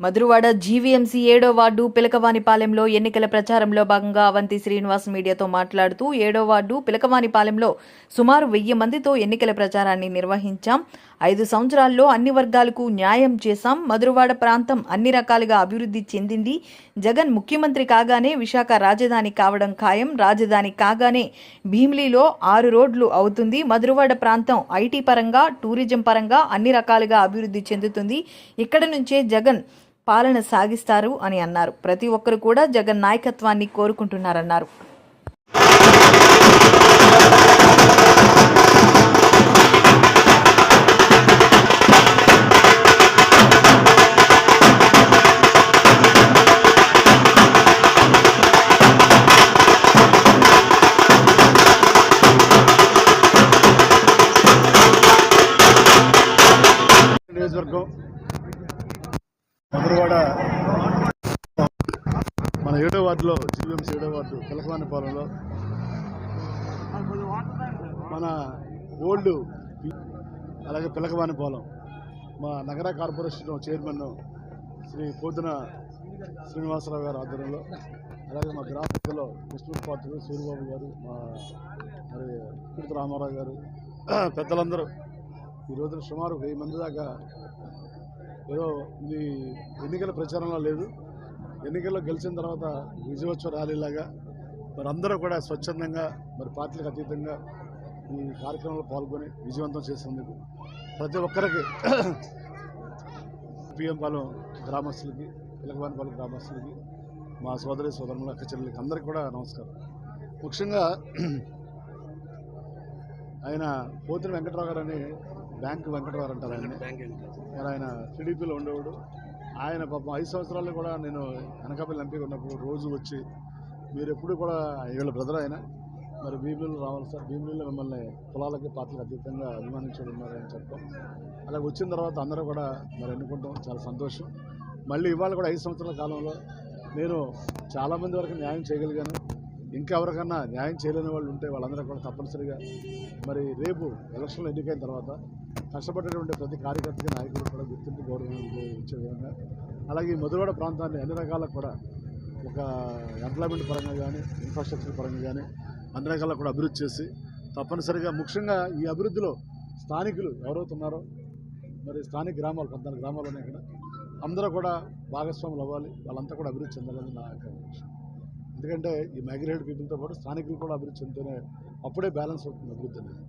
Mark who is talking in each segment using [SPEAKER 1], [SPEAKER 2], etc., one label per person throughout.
[SPEAKER 1] Madhurawada GVMC ఏడో ward పిలకవానిపాలెంలో ఎన్నికల ప్రచారంలో భాగంగా అవంతి శ్రీనివాస్ మీడియాతో మాట్లాడుతూ ఏడో వార్డు పిలకవానిపాలెంలో సుమారు వెయ్యి మందితో ఎన్నికల ప్రచారాన్ని నిర్వహించాం. ఐదు సంవత్సరాల్లో అన్ని వర్గాలకు న్యాయం చేశాం. మధురవాడ ప్రాంతం అన్ని రకాలుగా అభివృద్ధి చెందింది. జగన్ ముఖ్యమంత్రి కాగానే విశాఖ రాజధాని కావడం ఖాయం. రాజధాని కాగానే భీమిలిలో ఆరు రోడ్లు అవుతుంది. మధురవాడ ప్రాంతం ఐటీ పరంగా టూరిజం పరంగా అన్ని రకాలుగా అభివృద్ధి చెందుతుంది. ఇక్కడ నుంచే జగన్ పాలన సాగిస్తారు అని అన్నారు. ప్రతి ఒక్కరు కూడా జగన్ నాయకత్వాన్ని కోరుకుంటున్నారన్నారు.
[SPEAKER 2] నియోజకవర్గం మధురవాడ మన ఏడో వార్డులో జీవీఎంసీ ఏడో వార్డు పిలకవానిపాలెంలో మన ఓల్డ్ అలాగే పిలకవాణిపాలెం మా నగర కార్పొరేషన్ చైర్మన్ శ్రీ పోతున శ్రీనివాసరావు గారి ఆధ్వర్యంలో అలాగే మా గ్రామంలో కృష్ణూరు పాత్రుడు సూర్యబాబు గారు మా మరి కుర్తి రామారావు గారు పెద్దలందరూ. ఈ రోజున సుమారు వెయ్యి మంది దాకా ఏదో ఇది ఎన్నికల ప్రచారంలో లేదు. ఎన్నికల్లో గెలిచిన తర్వాత విజయోత్సవ ర్యాలీలాగా మరి అందరూ కూడా స్వచ్ఛందంగా మరి పార్టీలకు అతీతంగా ఈ కార్యక్రమంలో పాల్గొని విజయవంతం చేసేందుకు ప్రతి ఒక్కరికి పిఎం పాలెం గ్రామస్తులకి పిలకవానిపాలెం గ్రామస్తులకి మా సోదరి సోదరుల అక్క చెల్లెలకి అందరికీ కూడా నమస్కారం. ముఖ్యంగా ఆయన పోతిన వెంకట్రావు గారు అని బ్యాంక్ వెంకటరావు అంటారు ఆయన మరి ఆయన టీడీపీలో ఉండేవాడు. ఆయన పాపం ఐదు సంవత్సరాలు కూడా నేను అనకాపల్లి ఎంపీగా ఉన్నప్పుడు రోజు వచ్చి మీరు ఎప్పుడు కూడా వీళ్ళ బ్రదర్ ఆయన. మరి భీమిలీలు రావాలి సార్. భీమిలీలో మిమ్మల్ని కులాలకి పార్టీలకు అతీతంగా అభిమానించడం ఉన్నారని చెప్పడం అలా వచ్చిన తర్వాత అందరూ కూడా మరి ఎన్నుకుంటాం. చాలా సంతోషం. మళ్ళీ ఇవాళ కూడా ఐదు సంవత్సరాల కాలంలో నేను చాలామంది వరకు న్యాయం చేయగలిగాను. ఇంకా ఎవరికన్నా న్యాయం చేయలేని వాళ్ళు ఉంటే వాళ్ళందరూ కూడా తప్పనిసరిగా మరి రేపు ఎలక్షన్లు ఎన్నికైన తర్వాత కష్టపడేటువంటి ప్రతి కార్యకర్తకి నాయకులు కూడా గుర్తింపు గౌరవం ఇచ్చే విధంగా. అలాగే ఈ మధురవాడ ప్రాంతాన్ని అన్ని రకాల కూడా ఒక ఎంప్లాయ్మెంట్ పరంగా కానీ ఇన్ఫ్రాస్ట్రక్చర్ పరంగా కానీ అన్ని రకాల కూడా అభివృద్ధి చేసి తప్పనిసరిగా ముఖ్యంగా ఈ అభివృద్ధిలో స్థానికులు ఎవరైతే ఉన్నారో మరి స్థానిక గ్రామాలు పద్నాలుగు గ్రామాలు ఉన్నాయి ఇక్కడ అందరూ కూడా భాగస్వాములు అవ్వాలి. వాళ్ళంతా కూడా అభివృద్ధి చెందాలని నా యొక్క విషయం ఎందుకంటే ఈ మైగ్రేటెడ్ పీపుల్తో పాటు స్థానికులు కూడా అభివృద్ధి చెందితేనే అప్పుడే బ్యాలెన్స్ అవుతుంది అభివృద్ధి అనేది.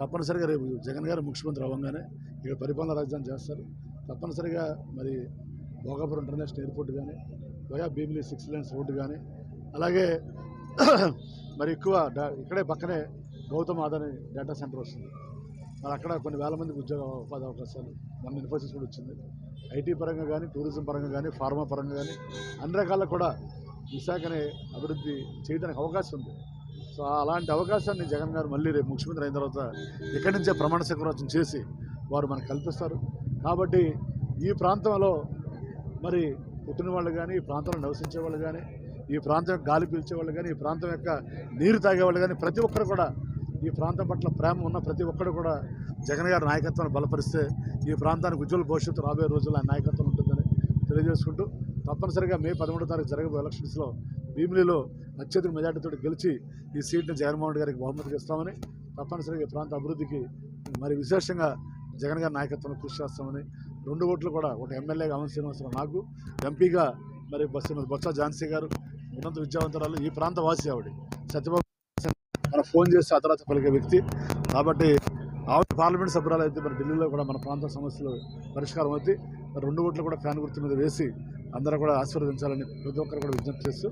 [SPEAKER 2] తప్పనిసరిగా రేపు జగన్ గారు ముఖ్యమంత్రి అవ్వగానే ఇక్కడ పరిపాలన రాజధాని చేస్తారు. తప్పనిసరిగా మరి భోగాపురం ఇంటర్నేషనల్ ఎయిర్పోర్ట్ కానీ via Bheemili six lines road కానీ అలాగే మరి ఎక్కువ ఇక్కడే పక్కనే గౌతమ్ ఆదాని డేటా సెంటర్ వస్తుంది. మరి అక్కడ కొన్ని వేల మందికి ఉద్యోగ ఉపాధి అవకాశాలు మన ఇన్ఫోసిస్ కూడా వచ్చింది. ఐటీ పరంగా కానీ టూరిజం పరంగా కానీ ఫార్మా పరంగా కానీ అన్ని రకాల కూడా విశాఖని అభివృద్ధి చేయడానికి అవకాశం ఉంది. సో అలాంటి అవకాశాన్ని జగన్ గారు మళ్ళీ రేపు ముఖ్యమంత్రి అయిన తర్వాత ఇక్కడి నుంచే ప్రమాణ స్వీకారోత్సవం చేసి వారు మనకు కల్పిస్తారు. కాబట్టి ఈ ప్రాంతంలో మరి పుట్టిన వాళ్ళు కానీ ఈ ప్రాంతంలో నివసించే వాళ్ళు కానీ ఈ ప్రాంతం యొక్క గాలి పీల్చే వాళ్ళు కానీ ఈ ప్రాంతం యొక్క నీరు తాగేవాళ్ళు కానీ ప్రతి ఒక్కరు కూడా ఈ ప్రాంతం పట్ల ప్రేమ ఉన్న ప్రతి ఒక్కరు కూడా జగన్ గారి నాయకత్వాన్ని బలపరిస్తే ఈ ప్రాంతానికి ఉజ్వల భవిష్యత్తు రాబోయే రోజుల్లో నాయకత్వం ఉంటుందని తెలియజేసుకుంటూ తప్పనిసరిగా మే పదమూడో తారీఖు జరగబోయే ఎలక్షన్స్లో భీమిలీలో అత్యధిక మెజార్టీతో గెలిచి ఈ సీట్ని జగన్మోహన్ రెడ్డి గారికి బహుమతికి ఇస్తామని తప్పనిసరిగా ఈ ప్రాంత అభివృద్ధికి మరి విశేషంగా జగన్ గారి నాయకత్వంలో కృషి చేస్తామని రెండు ఓట్లు కూడా ఒక ఎమ్మెల్యేగా అమన్ శ్రీనివాసరావు నాకు ఎంపీగా మరి బస్ బొత్స ఝాన్సీ గారు ఉన్నత విద్యావంతురాలు ఈ ప్రాంత వాసి ఆవిడ. సత్యబాబు మన ఫోన్ చేసి ఆ తర్వాత పలికే వ్యక్తి. కాబట్టి ఆవిడ పార్లమెంట్ సభ్యురాలు అయితే మరి ఢిల్లీలో కూడా మన ప్రాంత సమస్యలు పరిష్కారం అవుతాయి. రెండు ఓట్లు కూడా ఫ్యాన్ గుర్తు మీద వేసి అందరూ కూడా ఆశీర్వదించాలని ప్రతి ఒక్కరు కూడా విజ్ఞప్తి చేస్తూ